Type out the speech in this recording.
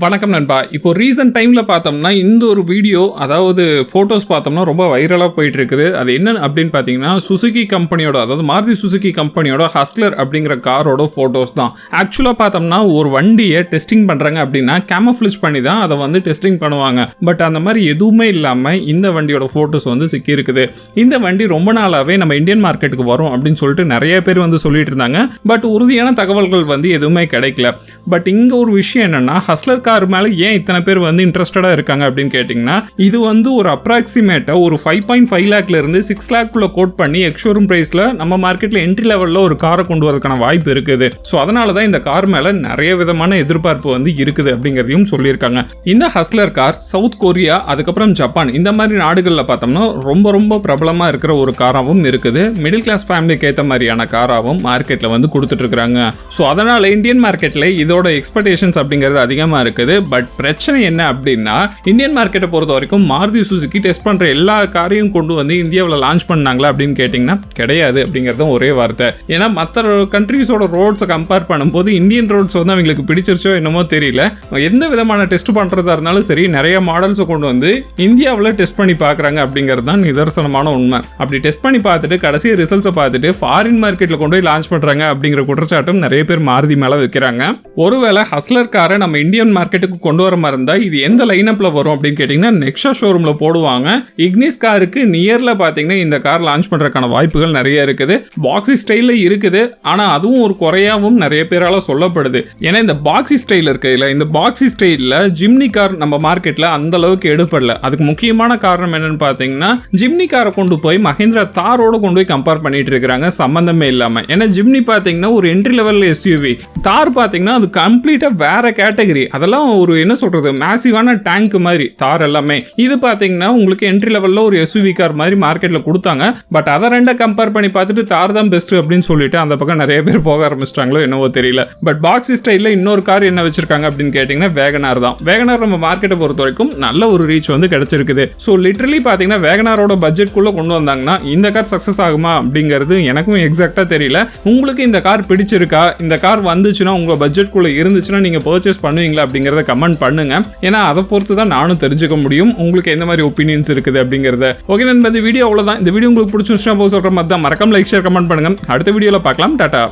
வணக்கம் நண்பா. இப்போ ரீசன்ட் டைமில் பார்த்தோம்னா இந்த ஒரு வீடியோ அதாவது ஃபோட்டோஸ் பார்த்தோம்னா ரொம்ப வைரலாக போயிட்டு இருக்குது அது என்ன அப்படின்னு பார்த்தீங்கன்னா சுசுகி கம்பெனியோட அதாவது மாருதி சுசுகி கம்பெனியோட ஹஸ்லர் அப்படிங்கிற காரோட ஃபோட்டோஸ் தான். ஆக்சுவலாக பார்த்தோம்னா ஒரு வண்டியை டெஸ்டிங் பண்ணுறாங்க அப்படின்னா கேமஃப்ளிஷ் பண்ணி தான் அதை வந்து டெஸ்டிங் பண்ணுவாங்க. பட் அந்த மாதிரி எதுவுமே இல்லாமல் இந்த வண்டியோட ஃபோட்டோஸ் வந்து சிக்கியிருக்குது. இந்த வண்டி ரொம்ப நாளாகவே நம்ம இந்தியன் மார்க்கெட்டுக்கு வரும் அப்படின்னு சொல்லிட்டு நிறைய பேர் வந்து சொல்லிட்டு இருந்தாங்க. பட் உறுதியான தகவல்கள் வந்து எதுவுமே கிடைக்கல. பட் இங்கே ஒரு விஷயம் என்னன்னா ஹஸ்லர் கார் மேலே ஏன் இத்தனை பேர் வந்து இன்ட்ரெஸ்டடாக இருக்காங்க அப்படின்னு கேட்டிங்கன்னா இது வந்து ஒரு அப்ராக்சிமேட்டாக ஒரு ஃபைவ் பாயிண்ட் ஃபைவ் லேக்ல இருந்து சிக்ஸ் லேக்குள்ளே கோட் பண்ணி எக்ஷோரூம் ப்ரைஸில் நம்ம மார்க்கெட்டில் என்ட்ரி லெவலில் ஒரு காரை கொண்டு வரதுக்கான வாய்ப்பு இருக்குது. ஸோ அதனால தான் இந்த கார் மேலே நிறைய விதமான எதிர்பார்ப்பு வந்து இருக்குது அப்படிங்கிறதையும் சொல்லியிருக்காங்க. இந்த ஹஸ்லர் கார் சவுத் கொரியா அதுக்கப்புறம் ஜப்பான் இந்த மாதிரி நாடுகளில் பார்த்தோம்னா ரொம்ப ரொம்ப பிரபலமாக இருக்கிற ஒரு காராகவும் இருக்குது. மிடில் கிளாஸ் ஃபேமிலிக்கு ஏற்ற மாதிரியான காராகவும் மார்க்கெட்டில் வந்து கொடுத்துட்டு இருக்காங்க ஸோ அதனால இந்தியன் மார்க்கெட்டில் இதோட எக்ஸ்பெக்டேஷன்ஸ் அப்படிங்கிறது அதிகமாக இருக்குது பட் பிரச்சனை என்ன அப்படின்னா இந்தியன் மார்க்கெட்டை பொறுத்த வரைக்கும் மாருதி சுசுகி டெஸ்ட் பண்ணுற எல்லா காரையும் கொண்டு வந்து இந்தியாவில் லான்ச் பண்ணாங்களா அப்படின்னு கேட்டிங்கன்னா கிடையாது அப்படிங்கிறதும் ஒரே வார்த்தை. ஏன்னா மற்ற கண்ட்ரீஸோட ரோட்ஸை கம்பேர் பண்ணும்போது இந்தியன் ரோட்ஸ் வந்து அவங்களுக்கு பிடிச்சிருச்சோ என்னமோ தெரியல. எந்த விதமான டெஸ்ட் பண்ணுறதா இருந்தாலும் சரி நிறைய மாடல்ஸை கொண்டு வந்து இந்தியாவில் டெஸ்ட் பண்ணி பார்க்குறாங்க அப்படிங்கிறது தான் நிதர்சனமான உண்மை. அப்படி டெஸ்ட் பண்ணி பார்த்துட்டு கடைசி ரிசல்ட்ஸை பார்த்துட்டு ஃபாரின் மார்க்கெட்டில் கொண்டு போய் லான்ச் பண்ணுறாங்க அப்படிங்கிற குற்றச்சாட்டும் நிறைய பேர் மாருதி மேலே வைக்கிறாங்க. ஒருவேளை ஹஸ்லர் காரை நம்ம இந்தியன் மார்க்கெட்டுக்கு கொண்டு வர மாதிரி இருந்தால் இது எந்த லைனப்பில் வரும் அப்படின்னு கேட்டிங்கன்னா நெக்ஸா ஷோரூமில் போடுவாங்க. இக்னிஸ் காருக்கு நியரில் பார்த்தீங்கன்னா இந்த கார் லான்ச் பண்ணுறதுக்கான வாய்ப்புகள் நிறைய இருக்குது. பாக்ஸி ஸ்டைலில் இருக்குது. ஆனால் அதுவும் ஒரு குறையாகவும் நிறைய பேரால் சொல்லப்படுது. ஏன்னா இந்த பாக்ஸி ஸ்டைல் இருக்குல்ல இந்த பாக்ஸி ஸ்டைலில் ஜிம்னி கார் நம்ம மார்க்கெட்டில் அந்த அளவுக்கு எடுப்படல அதுக்கு முக்கியமான காரணம் என்னன்னு பார்த்தீங்கன்னா ஜிம்னி காரை கொண்டு போய் மஹிந்திரா தாரோட கொண்டு போய் கம்பேர் பண்ணிட்டு இருக்கிறாங்க. சம்மந்தமே இல்லாமல் ஏன்னா ஜிம்னி பார்த்தீங்கன்னா ஒரு என்ட்ரி லெவலில் எஸ்யூவி தார் பார்த்தீங்கன்னா அது கம்ப்ளீட்டாக வேற கேட்டகரி அதெல்லாம் ஒரு என்ன சொல்றது மேசிவான டேங்க் மாதிரி தார் எல்லாமே. இது பார்த்தீங்கன்னா உங்களுக்கு என்ட்ரி லெவலில் ஒரு எஸ்யூவி கார் மாதிரி மார்க்கெட்டில் கொடுத்தாங்க. பட் அதை ரெண்டை கம்பேர் பண்ணி பார்த்துட்டு தார் தான் பெஸ்ட் அப்படின்னு சொல்லிட்டு அந்த பக்கம் நிறைய பேர் போக ஆரம்பிச்சிட்டாங்களோ என்னவோ தெரியல. பட் பாக்ஸி ஸ்டைலில் இன்னொரு கார் என்ன வச்சிருக்காங்க அப்படின்னு கேட்டிங்கன்னா வேகனார் தான். வேகனார் நம்ம மார்க்கெட்டை பொறுத்த வரைக்கும் நல்ல ஒரு ரீச் வந்து கிடைச்சிருக்குது. ஸோ லிட்ரலி பார்த்தீங்கன்னா வேகனாரோட பட்ஜெட்குள்ளே கொண்டு வந்தாங்கன்னா இந்த கார் சக்ஸஸ் ஆகுமா அப்படிங்கிறது எனக்கும் எக்ஸாக்டாக தெரியல. உங்களுக்கு இந்த கார் பிடிச்சிருக்கா? இந்த கார் வந்துச்சுன்னா உங்கள் பட்ஜெட்குள்ளே இருந்துச்சுன்னா நீங்கள் பர்ச்சேஸ் பண்ணுவீங்களா அப்படிங்கிறத கமெண்ட் பண்ணுங்க. ஏன்னா அதை பொறுத்து தான் நானும் தெரிஞ்சுக்க முடியும். உங்களுக்கு எந்த மாதிரி ஒப்பீனியன்ஸ் இருக்குது அப்படிங்கிறத. ஓகே நண்பர் இந்த வீடியோ அவ்வளோதான் இந்த வீடியோ உங்களுக்கு பிடிச்சிருச்சா போது சொல்கிற மாதிரி தான் மறக்காம லைக் ஷேர் கமெண்ட் பண்ணுங்க. அடுத்த வீடியோவில் பார்க்கலாம். டாட்டா